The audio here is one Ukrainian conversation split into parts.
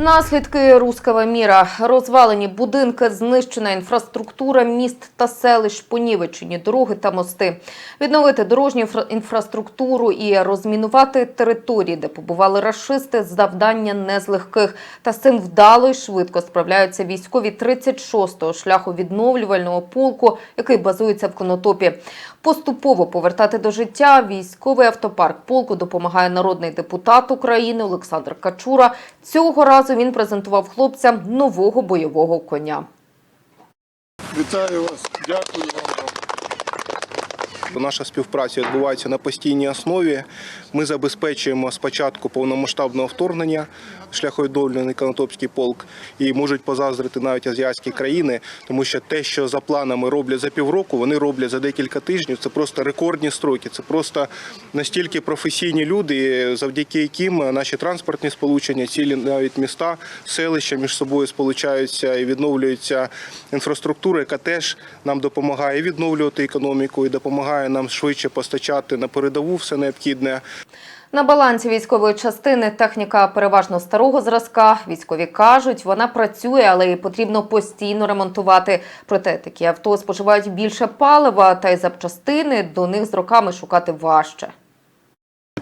Наслідки руского міра, розвалені будинки, знищена інфраструктура міст та селищ, понівечені дороги та мости. Відновити дорожню інфра- інфраструктуру і розмінувати території, де побували рашисти, завдання не з легких. Та з цим вдало і швидко справляються військові 36-го шляху відновлювального полку, який базується в Конотопі. Поступово повертати до життя військовий автопарк полку допомагає народний депутат України Олександр Качура. Цього разу він презентував хлопцям нового бойового коня. Вітаю вас, дякую вам. Наша співпраця відбувається на постійній основі. Ми забезпечуємо спочатку повномасштабного вторгнення шляховідновлений Конотопський полк і можуть позаздрити навіть азіатські країни, тому що те, що за планами роблять за півроку, вони роблять за декілька тижнів. Це просто рекордні строки. Це просто настільки професійні люди, завдяки яким наші транспортні сполучення, цілі навіть міста, селища між собою сполучаються і відновлюється інфраструктура, яка теж нам допомагає відновлювати економіку і допомагає нам швидше постачати на передову все необхідне. На балансі військової частини техніка переважно старого зразка. Військові кажуть, вона працює, але її потрібно постійно ремонтувати. Проте такі авто споживають більше палива, та й запчастини до них з роками шукати важче.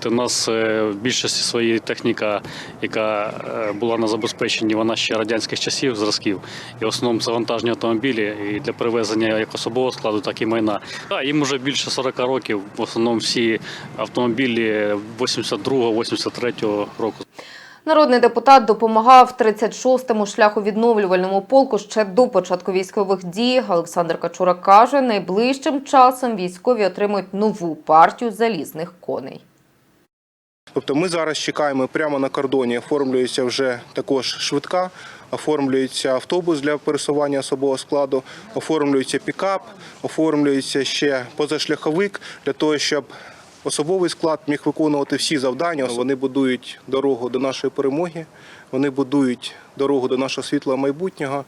У нас е, в більшості своєї техніка, яка е, була на забезпеченні, вона ще радянських часів зразків. І в основному це вантажні автомобілі і для перевезення як особового складу, так і майна. А їм вже більше 40 років. В основному всі автомобілі 82-83 року. Народний депутат допомагав 36-му шляху відновлювальному полку ще до початку військових дій. Олександр Качура каже, найближчим часом військові отримують нову партію залізних коней. Тобто ми зараз чекаємо прямо на кордоні. Оформлюється вже також швидка, оформлюється автобус для пересування особового складу, оформлюється пікап, оформлюється ще позашляховик для того, щоб особовий склад міг виконувати всі завдання. Вони будують дорогу до нашої перемоги, вони будують дорогу до нашого світлого майбутнього.